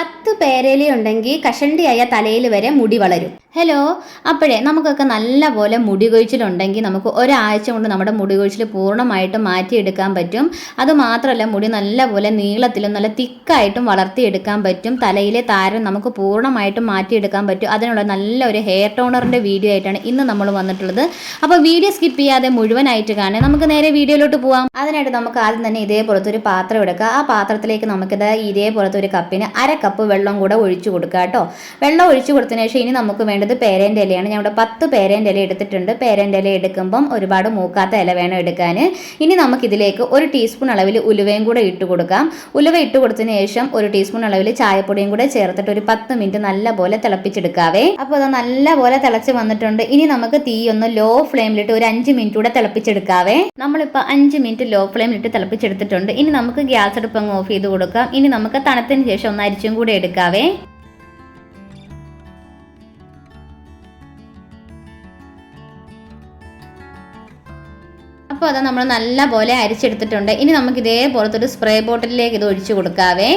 പത്ത് പേരേലി ഉണ്ടെങ്കിൽ കഷണ്ടിയായ തലയിൽ വരെ മുടി വളരും. ഹലോ? അപ്പോഴേ നമുക്കൊക്കെ നല്ല പോലെ മുടി കൊഴിച്ചിലുണ്ടെങ്കിൽ നമുക്ക് ഒരാഴ്ച കൊണ്ട് നമ്മുടെ മുടി കൊഴിച്ചിൽ പൂർണമായിട്ടും മാറ്റിയെടുക്കാൻ പറ്റും. അതുമാത്രമല്ല മുടി നല്ല പോലെ നീളത്തിലും നല്ല തിക്കായിട്ടും വളർത്തിയെടുക്കാൻ പറ്റും. തലയിലെ താരം നമുക്ക് പൂർണമായിട്ടും മാറ്റിയെടുക്കാൻ പറ്റും. അതിനുള്ള നല്ല ഒരു ഹെയർ ടോണറിന്റെ വീഡിയോ ആയിട്ടാണ് ഇന്ന് നമ്മൾ വന്നിട്ടുള്ളത്. അപ്പോൾ വീഡിയോ സ്കിപ്പ് ചെയ്യാതെ മുഴുവനായിട്ട് കാണാൻ നമുക്ക് നേരെ വീഡിയോയിലോട്ട് പോകാം അതിനായിട്ട് നമുക്ക് ആദ്യം തന്നെ ഇതേപോലത്തെ ഒരു പാത്രം എടുക്കുക ആ പാത്രത്തിലേക്ക് നമുക്കിത് ഇതേപോലത്തെ ഒരു കപ്പിന് അര കപ്പ് വെള്ളം കൂടെ ഒഴിച്ചു കൊടുക്കുക കേട്ടോ. വെള്ളം ഒഴിച്ചു കൊടുത്തതിന് ശേഷം ഇനി നമുക്ക് വേണ്ടത് പേരേന്റെ ഇലയാണ്. ഞാൻ ഇവിടെ പത്ത് പേരേന്റെ ഇല എടുത്തിട്ടുണ്ട്. പേരേന്റെ ഇല എടുക്കുമ്പം ഒരുപാട് മൂക്കാത്ത ഇല വേണം എടുക്കാൻ. ഇനി നമുക്കിതിലേക്ക് ഒരു ടീസ്പൂൺ അളവിൽ ഉലുവയും കൂടെ ഇട്ട് കൊടുക്കാം. ഉലുവ ഇട്ട് കൊടുത്തതിന് ശേഷം ഒരു ടീസ്പൂൺ അളവിൽ ചായപ്പൊടിയും കൂടെ ചേർത്തിട്ട് ഒരു പത്ത് മിനിറ്റ് നല്ലപോലെ തിളപ്പിച്ചെടുക്കാവേ. അപ്പോൾ അത് നല്ലപോലെ തിളച്ച് വന്നിട്ടുണ്ട്. ഇനി നമുക്ക് തീ ഒന്ന് ലോ ഫ്ലെയിമിലിട്ട് ഒരു അഞ്ച് മിനിറ്റ് കൂടെ തിളപ്പിച്ചെടുക്കാവേ. നമ്മളിപ്പോൾ അഞ്ച് മിനിറ്റ് ലോ ഫ്ലെയിമിലിട്ട് തിളപ്പിച്ചെടുത്തിട്ടുണ്ട്. ഇനി നമുക്ക് ഗ്യാസ് അടുപ്പ് അങ്ങ് ഓഫ് ചെയ്ത് കൊടുക്കാം. ഇനി നമുക്ക് തണുത്തതിന് ശേഷം ഒന്ന് അരിച്ചും കൂടെ എടുക്കാവേ. അപ്പോൾ അത് നമ്മൾ നല്ല പോലെ അരിച്ചെടുത്തിട്ടുണ്ട്. ഇനി നമുക്ക് ഇതേപോലത്തെ ഒരു സ്പ്രേ ബോട്ടിലേക്ക് ഇത് ഒഴിച്ചു കൊടുക്കാവേ.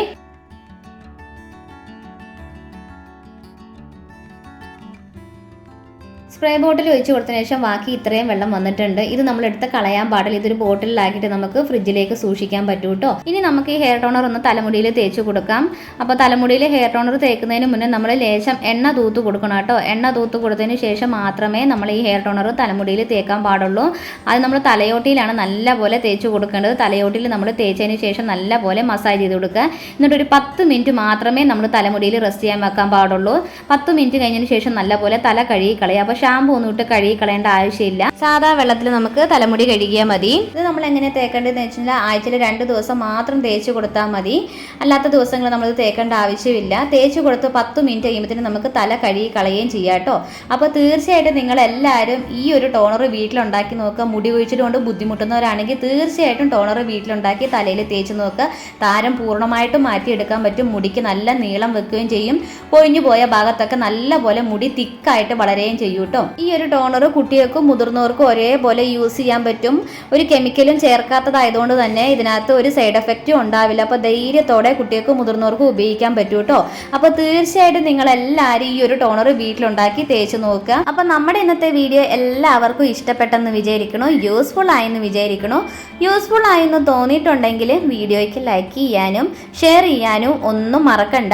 സ്പ്രേ ബോട്ടിൽ ഒഴിച്ച് കൊടുത്തതിന് ശേഷം ബാക്കി ഇത്രയും വെള്ളം വന്നിട്ടുണ്ട്. ഇത് നമ്മൾ എടുത്ത് കളയാൻ പാടില്ല. ഇതൊരു ബോട്ടിലാക്കിയിട്ട് നമുക്ക് ഫ്രിഡ്ജിലേക്ക് സൂക്ഷിക്കാൻ പറ്റൂ കേട്ടോ. ഇനി നമുക്ക് ഈ ഹെയർ ടോണർ ഒന്ന് തലമുടിയിൽ തേച്ച് കൊടുക്കാം. അപ്പോൾ തലമുടിയിൽ ഹെയർ ടോണർ തേക്കുന്നതിന് മുന്നേ നമ്മൾ ലേശം എണ്ണ തൂത്ത് കൊടുക്കണം കേട്ടോ. എണ്ണ തൂത്ത് കൊടുത്തതിന് ശേഷം മാത്രമേ നമ്മൾ ഈ ഹെയർ ടോണർ തലമുടിയിൽ തേക്കാൻ പാടുള്ളൂ. അത് നമ്മൾ തലയോട്ടിയിലാണ് നല്ലപോലെ തേച്ച് കൊടുക്കേണ്ടത്. തലയോട്ടിയിൽ നമ്മൾ തേച്ചതിന് ശേഷം നല്ലപോലെ മസാജ് ചെയ്ത് കൊടുക്കുക. എന്നിട്ട് ഒരു പത്ത് മിനിറ്റ് മാത്രമേ നമ്മൾ തലമുടിയിൽ റെസ്റ്റ് ചെയ്യാൻ വെക്കാൻ പാടുള്ളൂ. പത്ത് മിനിറ്റ് കഴിഞ്ഞതിന് ശേഷം നല്ലപോലെ തല കഴുകി കളയുക. ഷാമ്പു ഒന്നും ഇട്ട് കഴുകി കളയേണ്ട ആവശ്യമില്ല. സാധാ വെള്ളത്തിൽ നമുക്ക് തലമുടി കഴുകിയാൽ മതി. ഇത് നമ്മൾ എങ്ങനെ തേക്കേണ്ടതെന്ന് വെച്ചിട്ടുണ്ടെങ്കിൽ ആഴ്ചയിൽ രണ്ട് ദിവസം മാത്രം തേച്ച് കൊടുത്താൽ മതി. അല്ലാത്ത ദിവസങ്ങൾ നമ്മൾ തേക്കേണ്ട ആവശ്യമില്ല. തേച്ച് കൊടുത്ത് പത്ത് മിനിറ്റ് കഴിയുമ്പോഴത്തേനും നമുക്ക് തല കഴുകി കളയുകയും ചെയ്യാം കേട്ടോ. അപ്പോൾ തീർച്ചയായിട്ടും നിങ്ങൾ എല്ലാവരും ഈ ഒരു ടോണർ വീട്ടിലുണ്ടാക്കി നോക്കുക. മുടി കൊണ്ട് ബുദ്ധിമുട്ടുന്നവരാണെങ്കിൽ തീർച്ചയായിട്ടും ടോണർ വീട്ടിലുണ്ടാക്കി തലയിൽ തേച്ച് നോക്കുക. താരം പൂർണമായിട്ടും മാറ്റിയെടുക്കാൻ പറ്റും. മുടിക്ക് നല്ല നീളം വെക്കുകയും ചെയ്യും. പൊഴിഞ്ഞു പോയ ഭാഗത്തൊക്കെ നല്ല പോലെ മുടി തിക്കായിട്ട് വളരുകയും ചെയ്യും കേട്ടോ. ഈ ഒരു ടോണർ കുട്ടികൾക്കും മുതിർന്നവർക്കും ഒരേപോലെ യൂസ് ചെയ്യാൻ പറ്റും. ഒരു കെമിക്കലും ചേർക്കാത്തതായതുകൊണ്ട് തന്നെ ഇതിനകത്ത് ഒരു സൈഡ് എഫക്റ്റും ഉണ്ടാവില്ല. അപ്പോൾ ധൈര്യത്തോടെ കുട്ടികൾക്കും മുതിർന്നവർക്കും ഉപയോഗിക്കാൻ പറ്റും കേട്ടോ അപ്പോൾ തീർച്ചയായിട്ടും നിങ്ങൾ എല്ലാവരും ഈ ഒരു ടോണർ വീട്ടിലുണ്ടാക്കി തേച്ച് നോക്കുക. അപ്പോൾ നമ്മുടെ ഇന്നത്തെ വീഡിയോ എല്ലാവർക്കും ഇഷ്ടപ്പെട്ടെന്ന് വിചാരിക്കണോ യൂസ്ഫുൾ ആയെന്ന് വിചാരിക്കണോ യൂസ്ഫുൾ ആയെന്ന് തോന്നിയിട്ടുണ്ടെങ്കിൽ വീഡിയോയ്ക്ക് ലൈക്ക് ചെയ്യാനും ഷെയർ ചെയ്യാനും ഒന്നും മറക്കണ്ട.